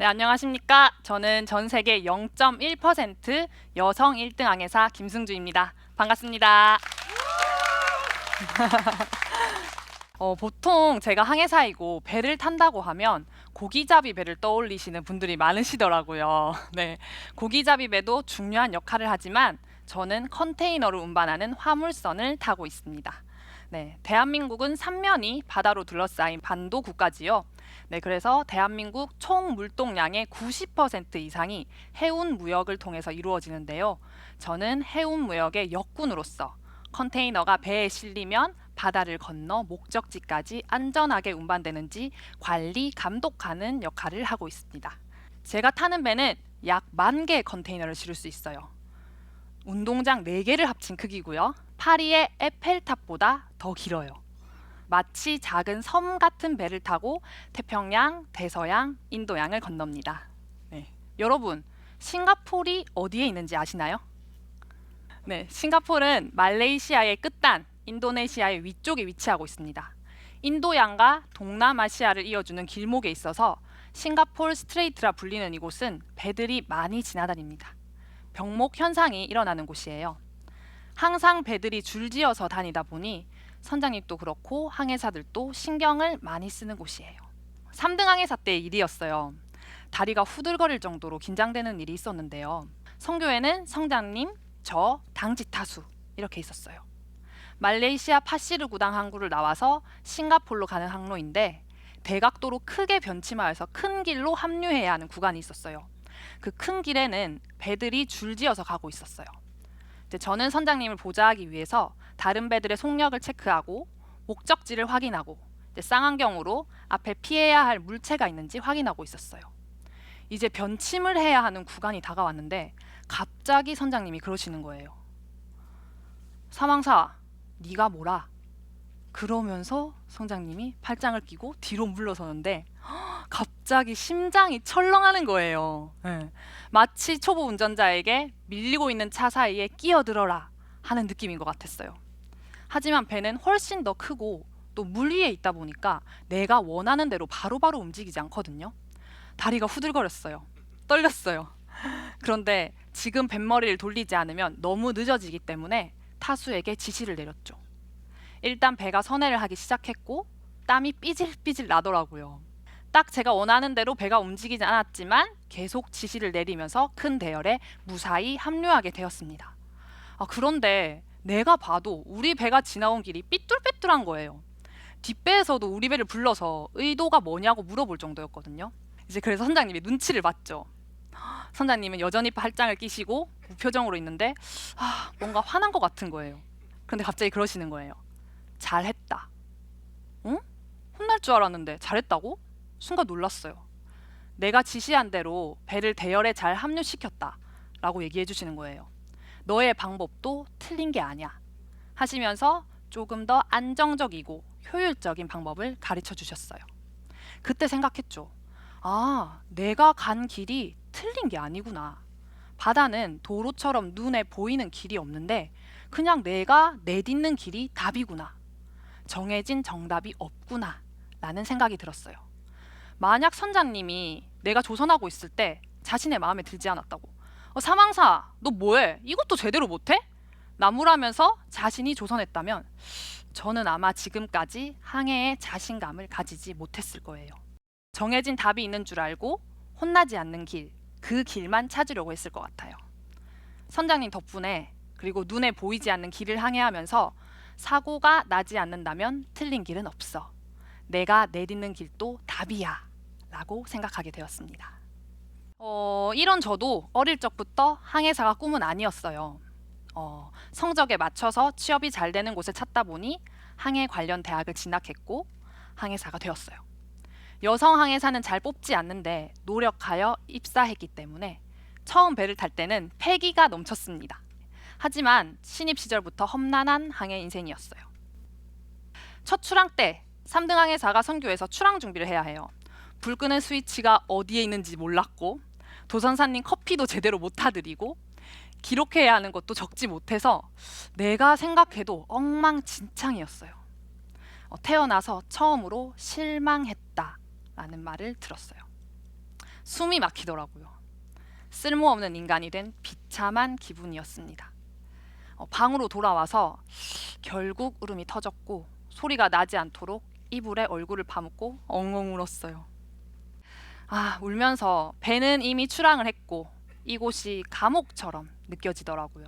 네, 안녕하십니까. 저는 전 세계 0.1% 여성 1등 항해사 김승주입니다. 반갑습니다. 어, 보통 제가 항해사이고 배를 탄다고 하면 고기잡이 배를 떠올리시는 분들이 많으시더라고요. 네, 고기잡이 배도 중요한 역할을 하지만 저는 컨테이너를 운반하는 화물선을 타고 있습니다. 네, 대한민국은 삼면이 바다로 둘러싸인 반도 국가지요. 네, 그래서 대한민국 총 물동량의 90% 이상이 해운 무역을 통해서 이루어지는데요. 저는 해운 무역의 역군으로서 컨테이너가 배에 실리면 바다를 건너 목적지까지 안전하게 운반되는지 관리 감독하는 역할을 하고 있습니다. 제가 타는 배는 약 만 개의 컨테이너를 실을 수 있어요. 운동장 4개를 합친 크기고요. 파리의 에펠탑보다 더 길어요. 마치 작은 섬 같은 배를 타고 태평양, 대서양, 인도양을 건넙니다. 네. 여러분, 싱가포르이 어디에 있는지 아시나요? 네, 싱가포르는 말레이시아의 끝단, 인도네시아의 위쪽에 위치하고 있습니다. 인도양과 동남아시아를 이어주는 길목에 있어서 싱가포르 스트레이트라 불리는 이곳은 배들이 많이 지나다닙니다. 병목 현상이 일어나는 곳이에요. 항상 배들이 줄지어서 다니다 보니 선장님도 그렇고 항해사들도 신경을 많이 쓰는 곳이에요. 3등 항해사 때의 일이었어요. 다리가 후들거릴 정도로 긴장되는 일이 있었는데요. 성교에는 성장님, 저, 당직 타수 이렇게 있었어요. 말레이시아 파시르 구당 항구를 나와서 싱가폴로 가는 항로인데 대각도로 크게 변치마해서 큰 길로 합류해야 하는 구간이 있었어요. 그 큰 길에는 배들이 줄지어서 가고 있었어요. 저는 선장님을 보좌하기 위해서 다른 배들의 속력을 체크하고 목적지를 확인하고 쌍안경으로 앞에 피해야 할 물체가 있는지 확인하고 있었어요. 이제 변침을 해야 하는 구간이 다가왔는데 갑자기 선장님이 그러시는 거예요. 사망사, 네가 뭐라? 그러면서 선장님이 팔짱을 끼고 뒤로 물러서는데 갑자기 심장이 철렁하는 거예요. 예. 마치 초보 운전자에게 밀리고 있는 차 사이에 끼어들어라 하는 느낌인 것 같았어요. 하지만 배는 훨씬 더 크고 또 물 위에 있다 보니까 내가 원하는 대로 바로바로 움직이지 않거든요. 다리가 후들거렸어요. 떨렸어요. 그런데 지금 뱃머리를 돌리지 않으면 너무 늦어지기 때문에 타수에게 지시를 내렸죠. 일단 배가 선회를 하기 시작했고 땀이 삐질삐질 나더라고요. 딱 제가 원하는 대로 배가 움직이지 않았지만 계속 지시를 내리면서 큰 대열에 무사히 합류하게 되었습니다. 아, 그런데 내가 봐도 우리 배가 지나온 길이 삐뚤빼뚤한 거예요. 뒷배에서도 우리 배를 불러서 의도가 뭐냐고 물어볼 정도였거든요. 이제 그래서 선장님이 눈치를 봤죠. 선장님은 여전히 팔짱을 끼시고 무표정으로 있는데 아, 뭔가 화난 것 같은 거예요. 그런데 갑자기 그러시는 거예요. 잘했다. 응? 혼날 줄 알았는데 잘했다고? 순간 놀랐어요. 내가 지시한 대로 배를 대열에 잘 합류시켰다. 라고 얘기해 주시는 거예요. 너의 방법도 틀린 게 아니야. 하시면서 조금 더 안정적이고 효율적인 방법을 가르쳐 주셨어요. 그때 생각했죠. 아, 내가 간 길이 틀린 게 아니구나. 바다는 도로처럼 눈에 보이는 길이 없는데 그냥 내가 내딛는 길이 답이구나. 정해진 정답이 없구나. 라는 생각이 들었어요. 만약 선장님이 내가 조선하고 있을 때 자신의 마음에 들지 않았다고. 어, 사망사, 너 뭐해? 이것도 제대로 못해? 나무라면서 자신이 조선했다면 저는 아마 지금까지 항해에 자신감을 가지지 못했을 거예요. 정해진 답이 있는 줄 알고 혼나지 않는 길, 그 길만 찾으려고 했을 것 같아요. 선장님 덕분에 그리고 눈에 보이지 않는 길을 항해하면서 사고가 나지 않는다면 틀린 길은 없어. 내가 내딛는 길도 답이야. 라고 생각하게 되었습니다. 어, 이런 저도 어릴 적부터 항해사가 꿈은 아니었어요. 어, 성적에 맞춰서 취업이 잘 되는 곳을 찾다 보니 항해 관련 대학을 진학했고 항해사가 되었어요. 여성 항해사는 잘 뽑지 않는데 노력하여 입사했기 때문에 처음 배를 탈 때는 패기가 넘쳤습니다. 하지만 신입 시절부터 험난한 항해 인생이었어요. 첫 출항 때 3등 항해사가 선교에서 출항 준비를 해야 해요. 불 끄는 스위치가 어디에 있는지 몰랐고 도선사님 커피도 제대로 못 타드리고 기록해야 하는 것도 적지 못해서 내가 생각해도 엉망진창이었어요. 어, 태어나서 처음으로 실망했다라는 말을 들었어요. 숨이 막히더라고요. 쓸모없는 인간이 된 비참한 기분이었습니다. 어, 방으로 돌아와서 결국 울음이 터졌고 소리가 나지 않도록 이불에 얼굴을 파묻고 엉엉 울었어요. 아, 울면서 배는 이미 출항을 했고 이곳이 감옥처럼 느껴지더라고요.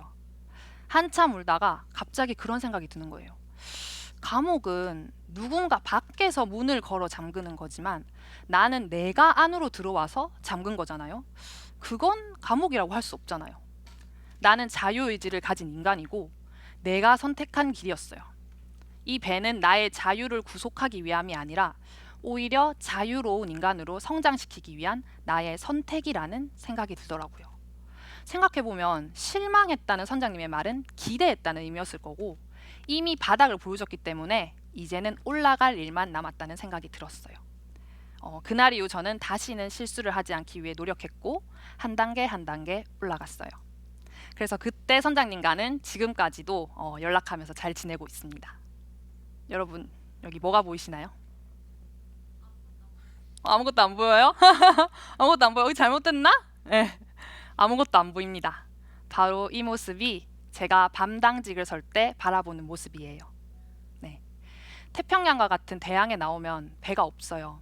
한참 울다가 갑자기 그런 생각이 드는 거예요. 감옥은 누군가 밖에서 문을 걸어 잠그는 거지만 나는 내가 안으로 들어와서 잠근 거잖아요. 그건 감옥이라고 할 수 없잖아요. 나는 자유의지를 가진 인간이고 내가 선택한 길이었어요. 이 배는 나의 자유를 구속하기 위함이 아니라 오히려 자유로운 인간으로 성장시키기 위한 나의 선택이라는 생각이 들더라고요. 생각해보면 실망했다는 선장님의 말은 기대했다는 의미였을 거고 이미 바닥을 보여줬기 때문에 이제는 올라갈 일만 남았다는 생각이 들었어요. 어, 그날 이후 저는 다시는 실수를 하지 않기 위해 노력했고 한 단계 한 단계 올라갔어요. 그래서 그때 선장님과는 지금까지도 어, 연락하면서 잘 지내고 있습니다. 여러분 여기 뭐가 보이시나요? 어, 아무것도 안 보여요? 아무것도 안 보여. 여기 잘못됐나? 네, 아무것도 안 보입니다. 바로 이 모습이 제가 밤당직을 설 때 바라보는 모습이에요. 네. 태평양과 같은 대양에 나오면 배가 없어요.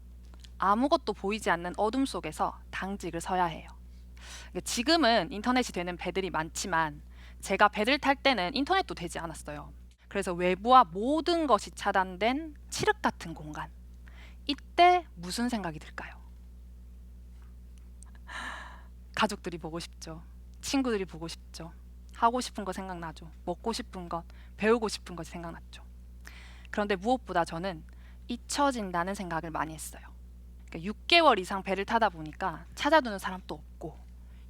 아무것도 보이지 않는 어둠 속에서 당직을 서야 해요. 그러니까 지금은 인터넷이 되는 배들이 많지만 제가 배를 탈 때는 인터넷도 되지 않았어요. 그래서 외부와 모든 것이 차단된 칠흑 같은 공간. 이때 무슨 생각이 들까요? 가족들이 보고 싶죠. 친구들이 보고 싶죠. 하고 싶은 거 생각나죠. 먹고 싶은 것, 배우고 싶은 것이 생각났죠. 그런데 무엇보다 저는 잊혀진다는 생각을 많이 했어요. 그러니까 6개월 이상 배를 타다 보니까 찾아두는 사람도 없고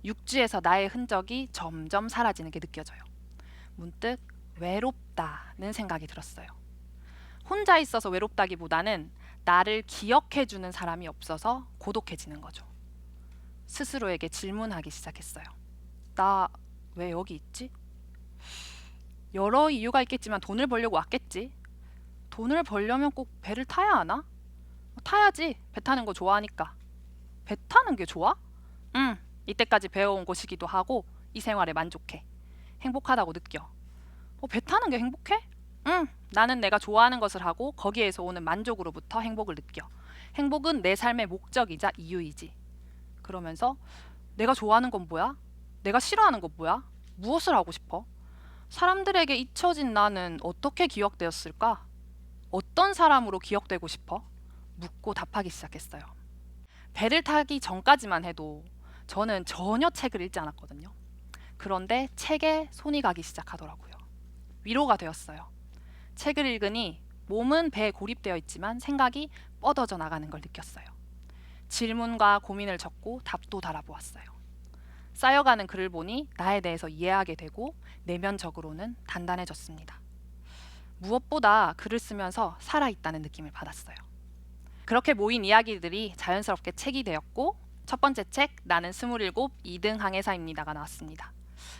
육지에서 나의 흔적이 점점 사라지는 게 느껴져요. 문득 외롭다는 생각이 들었어요. 혼자 있어서 외롭다기보다는 나를 기억해 주는 사람이 없어서 고독해지는 거죠. 스스로에게 질문하기 시작했어요. 나 왜 여기 있지? 여러 이유가 있겠지만 돈을 벌려고 왔겠지. 돈을 벌려면 꼭 배를 타야 하나? 타야지. 배 타는 거 좋아하니까. 배 타는 게 좋아? 응. 이때까지 배워온 곳이기도 하고 이 생활에 만족해. 행복하다고 느껴. 어, 배 타는 게 행복해? 응. 나는 내가 좋아하는 것을 하고 거기에서 오는 만족으로부터 행복을 느껴. 행복은 내 삶의 목적이자 이유이지. 그러면서 내가 좋아하는 건 뭐야? 내가 싫어하는 건 뭐야? 무엇을 하고 싶어? 사람들에게 잊혀진 나는 어떻게 기억되었을까? 어떤 사람으로 기억되고 싶어? 묻고 답하기 시작했어요. 배를 타기 전까지만 해도 저는 전혀 책을 읽지 않았거든요. 그런데 책에 손이 가기 시작하더라고요. 위로가 되었어요. 책을 읽으니 몸은 배에 고립되어 있지만 생각이 뻗어져 나가는 걸 느꼈어요. 질문과 고민을 적고 답도 달아보았어요. 쌓여가는 글을 보니 나에 대해서 이해하게 되고 내면적으로는 단단해졌습니다. 무엇보다 글을 쓰면서 살아있다는 느낌을 받았어요. 그렇게 모인 이야기들이 자연스럽게 책이 되었고 첫 번째 책 나는 스물일곱 2등 항해사입니다가 나왔습니다.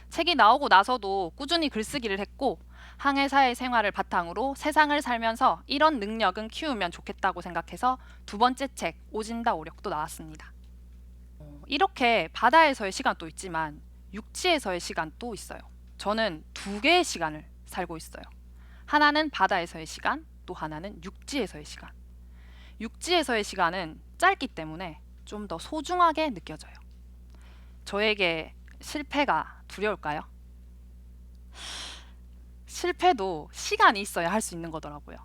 책이 나오고 나서도 꾸준히 글쓰기를 했고 항해사의 생활을 바탕으로 세상을 살면서 이런 능력은 키우면 좋겠다고 생각해서 두 번째 책 오진다 오력도 나왔습니다. 어, 이렇게 바다에서의 시간도 있지만 육지에서의 시간도 있어요. 저는 두 개의 시간을 살고 있어요. 하나는 바다에서의 시간, 또 하나는 육지에서의 시간. 육지에서의 시간은 짧기 때문에 좀 더 소중하게 느껴져요. 저에게 실패가 두려울까요? 실패도 시간이 있어야 할 수 있는 거더라고요.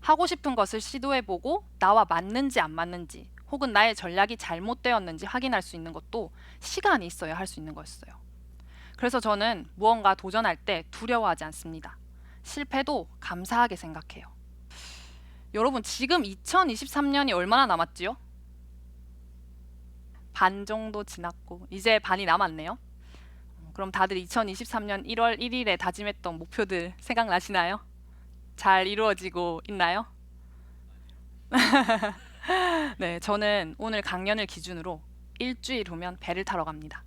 하고 싶은 것을 시도해보고 나와 맞는지 안 맞는지 혹은 나의 전략이 잘못되었는지 확인할 수 있는 것도 시간이 있어야 할 수 있는 거였어요. 그래서 저는 무언가 도전할 때 두려워하지 않습니다. 실패도 감사하게 생각해요. 여러분 지금 2023년이 얼마나 남았지요? 반 정도 지났고 이제 반이 남았네요. 그럼 다들 2023년 1월 1일에 다짐했던 목표들 생각나시나요? 잘 이루어지고 있나요? 네, 저는 오늘 강연을 기준으로 일주일 후면 배를 타러 갑니다.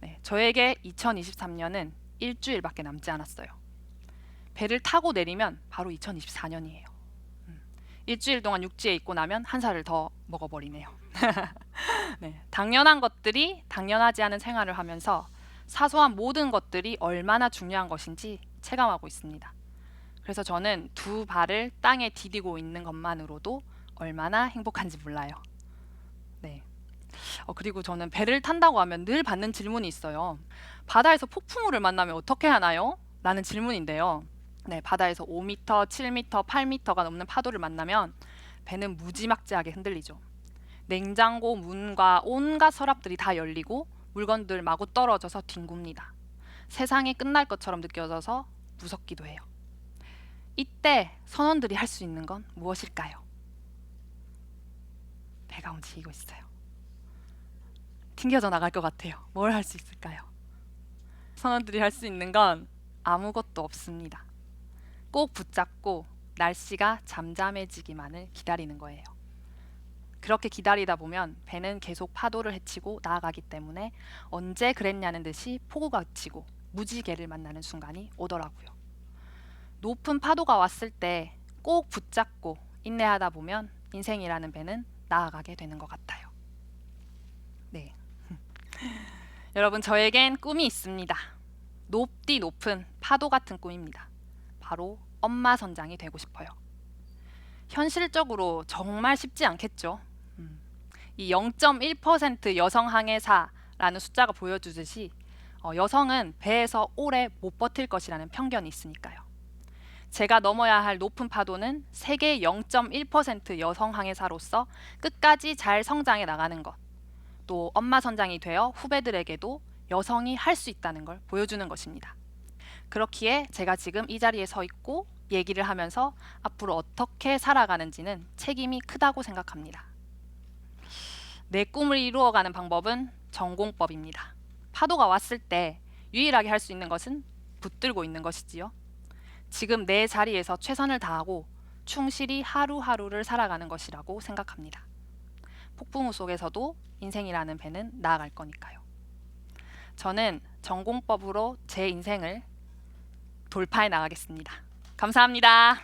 네, 저에게 2023년은 일주일밖에 남지 않았어요. 배를 타고 내리면 바로 2024년이에요. 음, 일주일 동안 육지에 있고 나면 한 살을 더 먹어버리네요. 네, 당연한 것들이 당연하지 않은 생활을 하면서 사소한 모든 것들이 얼마나 중요한 것인지 체감하고 있습니다. 그래서 저는 두 발을 땅에 디디고 있는 것만으로도 얼마나 행복한지 몰라요. 네. 어, 그리고 저는 배를 탄다고 하면 늘 받는 질문이 있어요. 바다에서 폭풍우를 만나면 어떻게 하나요? 라는 질문인데요. 네, 바다에서 5m, 7m, 8m가 넘는 파도를 만나면 배는 무지막지하게 흔들리죠. 냉장고 문과 온갖 서랍들이 다 열리고 물건들 마구 떨어져서 뒹굽니다. 세상이 끝날 것처럼 느껴져서 무섭기도 해요. 이때 선원들이 할 수 있는 건 무엇일까요? 배가 움직이고 있어요. 튕겨져 나갈 것 같아요. 뭘 할 수 있을까요? 선원들이 할 수 있는 건 아무것도 없습니다. 꼭 붙잡고 날씨가 잠잠해지기만을 기다리는 거예요. 그렇게 기다리다 보면 배는 계속 파도를 헤치고 나아가기 때문에 언제 그랬냐는 듯이 폭우가 그치고 무지개를 만나는 순간이 오더라고요. 높은 파도가 왔을 때 꼭 붙잡고 인내하다 보면 인생이라는 배는 나아가게 되는 것 같아요. 네. 여러분 저에겐 꿈이 있습니다. 높디 높은 파도 같은 꿈입니다. 바로 엄마 선장이 되고 싶어요. 현실적으로 정말 쉽지 않겠죠. 음. 이0.1% 여성 항해사라는 숫자가 보여주듯이 어, 여성은 배에서 오래 못 버틸 것이라는 편견이 있으니까요. 제가 넘어야 할 높은 파도는 세계 0.1% 여성 항해사로서 끝까지 잘 성장해 나가는 것. 또 엄마 선장이 되어 후배들에게도 여성이 할 수 있다는 걸 보여주는 것입니다. 그렇기에 제가 지금 이 자리에 서 있고 얘기를 하면서 앞으로 어떻게 살아가는지는 책임이 크다고 생각합니다. 내 꿈을 이루어가는 방법은 전공법입니다. 파도가 왔을 때 유일하게 할 수 있는 것은 붙들고 있는 것이지요. 지금 내 자리에서 최선을 다하고 충실히 하루하루를 살아가는 것이라고 생각합니다. 폭풍우 속에서도 인생이라는 배는 나아갈 거니까요. 저는 전공법으로 제 인생을 돌파해 나가겠습니다. 감사합니다.